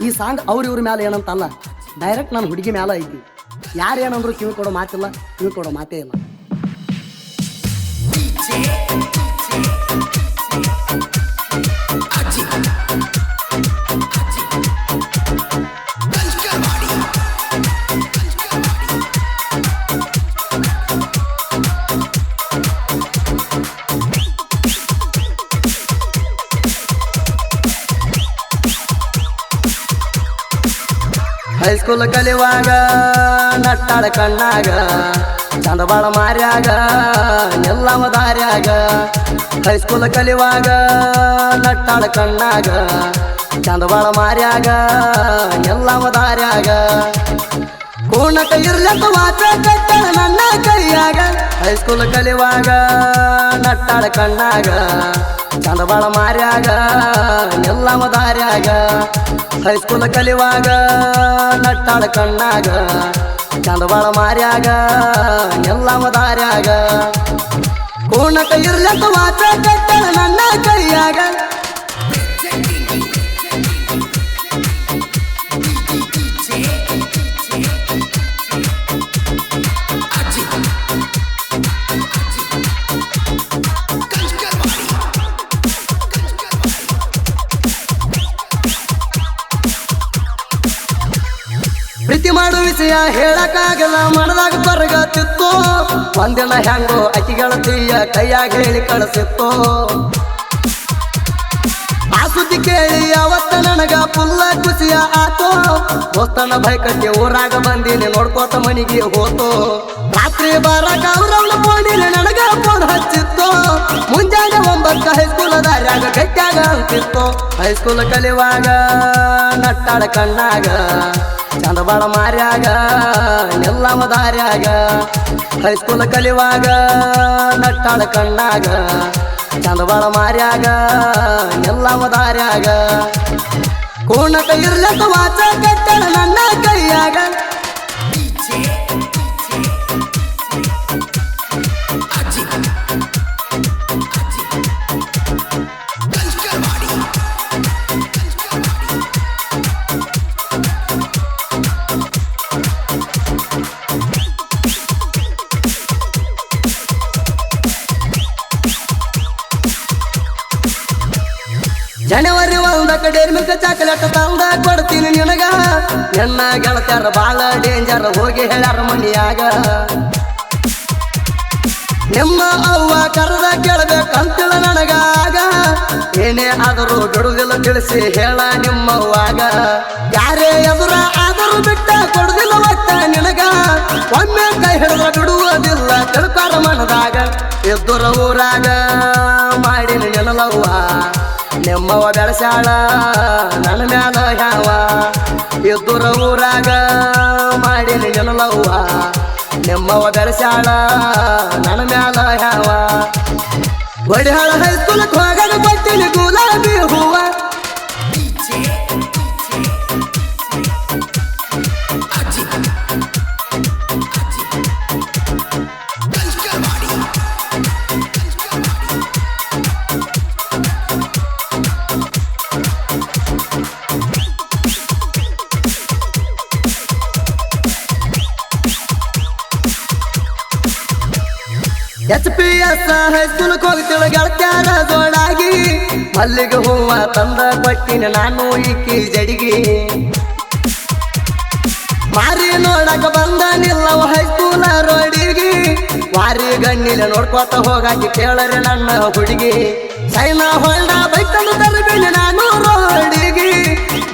ಈ ಸಾಂಗ್ ಅವ್ರ ಇವ್ರ ಮ್ಯಾಲ ಏನಂತಲ್ಲ ಡೈರೆಕ್ಟ್ ನಾನು ಹುಡುಗಿ ಮ್ಯಾಲ ಐತಿ ಯಾರು ಏನಂದ್ರು ಕಿವಿ ಕೊಡೋ ಮಾತಿಲ್ಲ ಕಿವಿ ಕೊಡೋ ಮಾತೇ ಇಲ್ಲ. ಹೈಸ್ಕೂಲ್ ಕಲಿವಾಗ ನಟ್ಟಾಳ ಕಣ್ಣಾಗ ಚಂದಬಾಳ ಮಾರ್ಯಾಗ, ಎಲ್ಲವ ದಾರ್ಯಾಗ. ಹೈಸ್ಕೂಲ್ ಕಲಿವಾಗ ನಟ್ಟಾಳ ಕಣ್ಣಾಗ ಚಂದಬಾಳ ಮಾರ್ಯಾಗ, ಎಲ್ಲವ ದಾರ್ಯಾಗ. ಕೂನಕ ಇರ್ಲತ್ತ ವಾಚ ಕಟ್ಟ ಹೈಸ್ಕೂಲ್ ಕಲಿವಾಗ ನಟ್ಟಾಳ ಕಣ್ಣಾಗ ಚಂದಬಾಳ ಮಾರ್ಯಾಗ, ಎಲ್ಲವ ದಾರ್ಯಾಗ ಹೈಸ್ಕೂಲ್ ಕಲಿವಾಗ ನಟ್ಟಾಳ ಕಣ್ಣಾಗ ಚಂದಬಾಳ ಮಾರ್ಯಾಗ, ಎಲ್ಲವ ದಾರ್ಯಾಗ. ಕೂನಕ ಇರ್ಲತ್ತ ವಾಚ ನನ್ನ ಕೈಯಾಗ. ಪ್ರೀತಿ ಮಾಡೋ ವಿಷಯ ಹೇಳಕ್ಕಾಗಲ್ಲ, ಮನದಾಗ ಬರಗತ್ತಿತ್ತು ಒಂದಿನ ಹೆಂಗೋ ಅಕ್ಕಿಗಳ ತೀಯ ಕೈಯಾಗ ಹೇಳಿ ಕಳಿಸಿತ್ತು. ಆ ಸುದ್ದಿ ಕೇಳಿ ಅವತ್ತ ನನಗ ಫುಲ್ಲ ಖುಷಿಯ ಆತು. ದೋಸ್ತನ ಭಯಕಕ್ಕೆ ಊರಾಗ ಬಂದಿನಿ, ನೋಡ್ಕೋತ ಮನಿಗೆ ಹೋತು. ರಾತ್ರಿ ಬರಕ ಅವ್ರವ್ನ ಫೋನಿನ ನನಗ ಫೋನ್ ಹಚ್ಚಿತ್ತು. ಮುಂಜಾನೆ ಒಂಬತ್ತ ಹೈಸ್ಕೂಲ್ ದಾರ್ಯಾಗ ಗಟ್ಟ್ಯಾಗ ಅಂತಿತ್ತು. ಹೈಸ್ಕೂಲ್ ಕಲಿಯುವಾಗ ನಟ್ಟಾಡ ಕಣ್ಣಾಗ. ಚಂದಬಾಳ ಮಾರ್ಯಾಗ ಎಲ್ಲವ ದಾರ್ಯಾಗ ಹೈಸ್ಕೂಲ್ ಕಲಿಯುವಾಗ, ನಟ್ಟಾಳ ಕಣ್ಣಾಗ. ಚಂದಬಾಳ ಮಾರ್ಯಾಗ ಎಲ್ಲವ ದಾರ್ಯಾಗ ಕೂನಕ ಇರ್ಲತ್ತ ವಾಚ ಕಟ್ಟಳ ನನ್ನ ಕೈಯಾಗ. ಜನವರಿ ಒಂದಕ್ಕ ಮಿಕ್ಕ ಚಾಕ್ಲೇಟ್ ತಂದ ಕೊಡ್ತೀನಿ ನಿನಗ. ಎನ್ನ ಗೆಳತ್ಯಾರ ಬಾಳ ಡೇಂಜರ್ ಹೋಗಿ ಹೇಳ್ಯಾರ ಮನಿಯಾಗ. ನಿಮ್ಮ ಅವ್ವ ಕರೆದ ಕೇಳಬೇಕಂತಿಳ ನನಗಾಗ. ಏನೇ ಆದರೂ ಬಿಡುವುದಿಲ್ಲ ತಿಳಿಸಿ ಹೇಳ ನಿಮ್ಮವ್ವಾಗ ಯಾರೇ ಎದುರ ಆದರೂ ಬಿಟ್ಟ ಕೊಡುದಿಲ್ಲ ಒಟ್ಟ ನಿನಗ. ಒಮ್ಮೆ ಕೈ ಹಿಡಿದ ಬಿಡುವುದಿಲ್ಲ ತಿಳ್ಕಾರ ಮನದಾಗ. ಎದ್ದುರ ಊರಾಗ ಮಾಡಿನ ನೆನಲವ್ವ ನಿಮ್ಮವ್ವ ಬೆಳಸಾಳ ನನ್ನ ಮ್ಯಾಲ ಯಾವ ಎದ್ದುರ ಊರಾಗ ಮಾಡಿನ ಗೆಲ್ಲವ್ವ. ನಿಮ್ಮವ ಬೆಳಸಾಳ ನನ್ನ ಮ್ಯಾಲ ಯಾವ ಬಡಿಹಾಳ ಹೈಸ್ಕೂಲಕ್ಕೆ ಹೋಗಲು ಕೊಟ್ಟಿನಿ ಗುಲಾಬಿ ಎಚ್ ಪಿ ಎಸ್ ಹೈಸ್ಕೂಲ್ಗೆ ಹೋಗ್ತಿಳು ಗೆಳತ್ಯಾರ ಜೋಡಾಗಿ. ಮಲ್ಲಿಗೆ ಹೂವ ತಂದ ಕೊಟ್ಟಿನ ನಾನು ಈಕಿ ಜಡಿಗಿ. ಮಾರಿ ನೋಡಕ ಬಂದ ನಿಲ್ಲವ ಹೈಸ್ಕೂಲ ರೋಡಿಗಿ. ವಾರಿ ಗಣ್ಣಿಲ ನೋಡ್ಕೋತ ಹೋಗಾಕಿ ಕೇಳರೆ ನನ್ನ ಹುಡುಗಿ. ಸೈನ ಹೊಳ್ಳ ಬೈಕನ್ನು ತರಬೇನೆ ನಾನು ರೋಡಿಗಿ.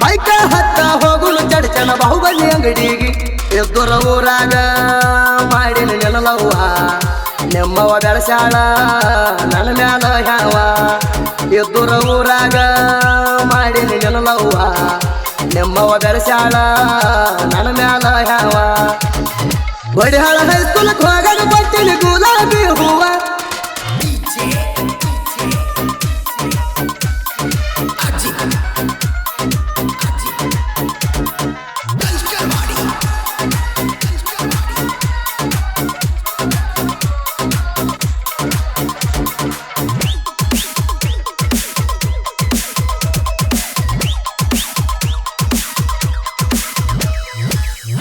ಬೈಕ ಹತ್ತ ಹೋಗುಲು ಚಡಚನ ಬಾಹುಬಲಿ ಅಂಗಡಿಗಿ. ಎದ್ದುರ ಊರಾಗ ಮಾಡಿನ ನೆನಲವ್ವ ನಿಮ್ಮವ ಬೆಳಸಾಳ ನನ್ನ ಮ್ಯಾಲ ಯಾವ ಎದ್ದುರ ಊರಾಗ ಮಾಡಿನ ನೆನಲವ್ವ ನಿಮ್ಮವ ಬೆಳಸಾಳ ನನ್ನ ಮ್ಯಾಲ ಯಾವ ಬಡಿಹಾಳ ಹೈಸ್ಕೂಲಕ್ಕೆ ಗುಲಾಬಿ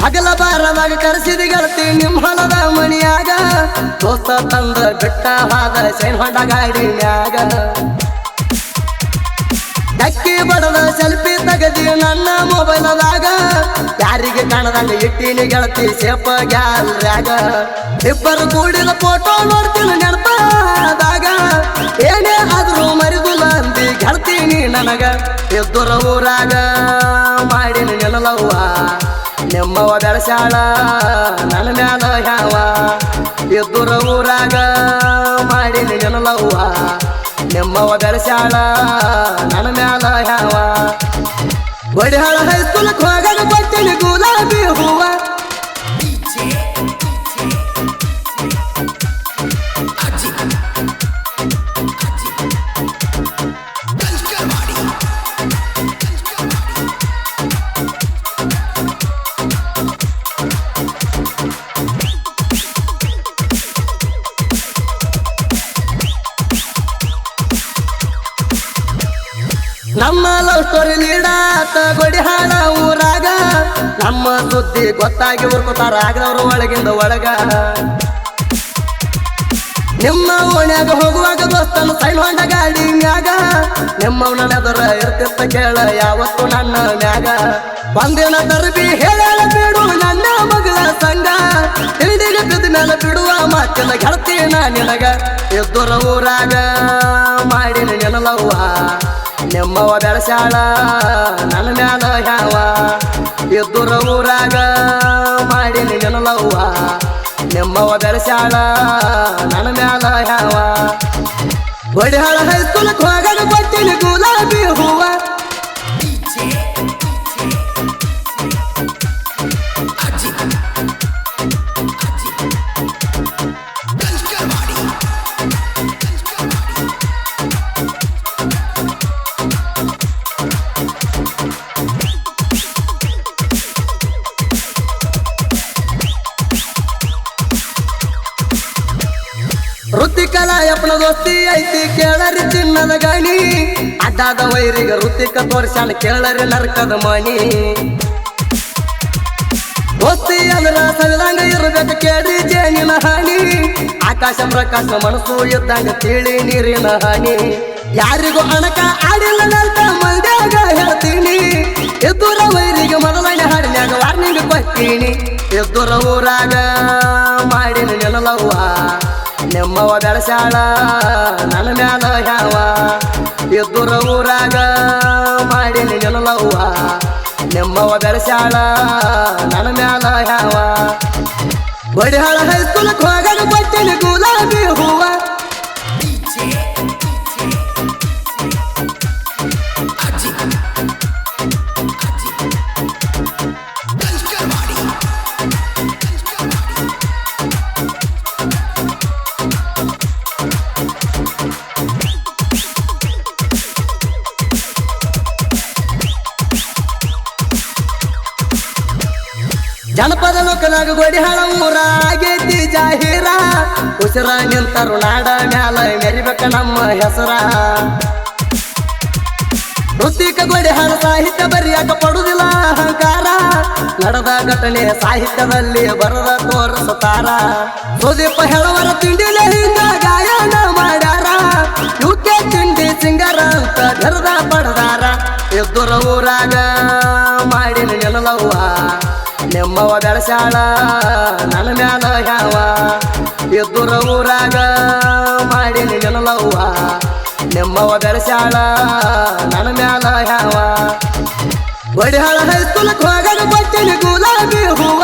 ಹಗಲ ಬಾರವಾಗ ಕರೆಸಿದ ಗೆಳತಿ ನಿಮ್ಮ ಹೊಲದ ಮಣಿಯಾಗ. ದೋಸ್ತ ತಂದ ಬಿಟ್ಟ ಹಾದ ಶೈನ್ ಹೊಂಡ ಗಾಡಿ ಮ್ಯಾಗ. ಡಕ್ಕಿ ಬಡದ ಸೆಲ್ಫಿ ತಗದಿ ನನ್ನ ಮೊಬೈಲದಾಗ. ಯಾರಿಗೆ ಕಾಣದಂಗ ಇಟ್ಟಿನಿ ಗೆಳತಿ ಸೇಪ ಗ್ಯಾಲ್ರಾಗ ಇಬ್ಬರು ಕೂಡಿದ ಫೋಟೋ ನೋಡ್ತೀನಿ ನೆನಪಾದಾಗ. ಏನೇ ಆದ್ರೂ ಮರಿದುಲ್ಲ ಅಂದಿ ಗೆಳತೀನಿ ನನಗ. ಎದ್ದುರ ಊರಾಗ ಮಾಡಿನ ನೆನಲವ್ವ. ನಿಮ್ಮವ ಬೆಳಸಾಳ ನನ್ನ ಮ್ಯಾಲ ಯಾವ ಎದ್ದುರ ಊರಾಗ ಮಾಡಿದ ಜನಲವ್ವ. ನಿಮ್ಮವ ಬೆಳಸಾಳ ನನ್ನ ಮ್ಯಾಲ ಯಾವ ಬಡಿಹಾಳ ಹೈಸ್ಕೂಲಕ್ಕೆ ಹೋಗಲು ಕೊಟ್ಟಿನಿ ಗುಲಾಬಿ ಹೂವ. ನಮ್ಮ ಲವ್ ಸ್ಟೋರಿ ಗೊಡಿ ಹಾಡ ಊರಾಗ. ನಮ್ಮ ಸುದ್ದಿ ಗೊತ್ತಾಗಿ ಉರ್ಕೋತಾರ ಆಗದವ್ರು ಒಳಗಿಂದ ಒಳಗ. ನಿಮ್ಮ ಓಣ್ಯಾಗ ಹೋಗುವಾಗ ದೋಸ್ತನ ಸೈನ್ ಹೊಂಡ ಗಾಡಿ ಮ್ಯಾಗ. ನಿಮ್ಮ ನಡೆದರ ಇರ್ತಿತ್ತ ಕೇಳ, ಯಾವತ್ತು ನನ್ನ ಮ್ಯಾಗ. ಒಂದಿನ ತರಬಿ ಹೇಳ ಬಿಡು, ನನ್ನ ಮಗಳ ಸಂಗ. ತಿಂಡಿಗೆ ಬಿದ್ದ ಮೇಲೆ ಬಿಡುವ ಮಾತಿನ ಗೆಳತೀನ ನಿನಗ. ಎದ್ದುರ ಊರಾಗ ಮಾಡಿನ ನೆನಲವ್ವ. ನಿಮ್ಮವ ಬೆಳಸಾಳ ನನ್ನ ಮ್ಯಾಲ ಯಾವ ಎದ್ದುರ ಊರಾಗ ಮಾಡಿನ ನೆನಲವ್ವ ನಿಮ್ಮವ ಬೆಳಸಾಳ ನನ್ನ ಮ್ಯಾಲ ಯಾವ ಒಡಿಹಾಳ ಹೈಸ್ಕೂಲಕ್ಕೆ ಹೋಗಲು ಗೊತ್ತಿಲ್ಲ ಗುಲಾಬಿ ಹೂವ. ಋತಿಕಲ ಯಪ್ಪನ ದೋಸ್ತಿ ಐತಿ ಕೇಳರಿ ಚಿನ್ನದ ಗಣಿ. ಅಡ್ಡಾದ ವೈರಿಗ ವೃತ್ತಿಕ ತೋರ್ಸ್ಯಾನ ಕೇಳರಿ ನರ್ಕದ ಮಣಿ. ದೋಸ್ತಿ ಅಂದ್ರ ಸವಿದಂಗ ಇರ್ಬೇಕು ಕೇಳಿ ಜೇನಿನ ಹಾನಿ ಆಕಾಶ ಪ್ರಕಾಶ ಮನಸ್ಸು ಇದ್ದಂಗ ತಿಳಿ ನೀರಿನ ಹಾನಿ ಯಾರಿಗೂ ಅಣಕ ಆಡಿಲ್ಲ ನಂತ ಮಂದ್ಯಾಗ ಹೇಳ್ತೀನಿ. ಎದ್ದುರ ವೈರಿಗೆ ಮೊದಲನೇ ಹಾಡಿನ್ಯಾಗ ವಾರ್ನಿಂಗ್ ಕೊಡ್ತೀನಿ ಎದ್ದುರ ಊರಾಗ ಮಾಡಿನ ನೆನಲವ್ವ ನಿಮ್ಮವ ಬೆಳಸಾಳ ನನ್ನ ಮ್ಯಾಲ ಯಾವ ಎದ್ದುರ ಊರಾಗ ಮಾಡಿ ನೆನಲವ್ವ ನಿಮ್ಮವ ಬೆಳಸಾಳ ನನ್ನ ಮ್ಯಾಲ ಯಾವ ಬಡಿಹಾಳ ಹೈಸ್ಕೂಲಕ್ಕೆ ಹೋಗಲು ಕೊಟ್ಟಿನಿ ಗುಲಾಬಿ ಹೂವ. ಜನಪದ ಲೋಕನಾಗ ಗೋಡಿಹಾಳ ಊರ ಆಗೈತಿ ಜಾಹೀರ. ಉಸಿರ ನಿಂತರು ನಾಡ ಮ್ಯಾಲ ಮೆರಿಬೇಕ ನಮ್ಮ ಹೆಸರ. ಋತಿಕ ಗೋಡಿಹಾಳ ಸಾಹಿತ್ಯ ಬರೆಯಾಕ ಪಡುದಿಲ್ಲ ಅಹಂಕಾರ. ನಡೆದ ಘಟನೆ ಸಾಹಿತ್ಯದಲ್ಲಿ ಬರದ ತೋರಿಸುತ್ತಾರ. ಸುದೀಪ ಹೇಳುವರ ತಿಂಡಿ ಹಿಂಗ ಗಾಯನ ಮಾಡ್ಯಾರ. ಯುಕೆ ತಿಂಡಿ ಸಿಂಗರ ಅಂತ ಧರದ ಪಡದಾರ. ಎದ್ದುರ ಊರಾಗ ಮಾಡಿನ ನೆನಲವ್ವ ನಿಮ್ಮವ ಬೆಳಸಾಳ ನನ್ನ ಮ್ಯಾಲ ಯಾವ ಎದ್ದುರ ಊರಾಗ ಮಾಡಿ ನೆನಲವ್ವ. ನಿಮ್ಮವ ಬೆಳಸಾಳ ನನ್ನ ಮ್ಯಾಲ ಯಾವ ಬಡಿಹಾಳ ಹೈಸ್ಕೂಲಕ್ಕೆ ಹೋಗಲು ಬಟ್ಟೆ ಗುಲಾಬಿ ಹೂವ.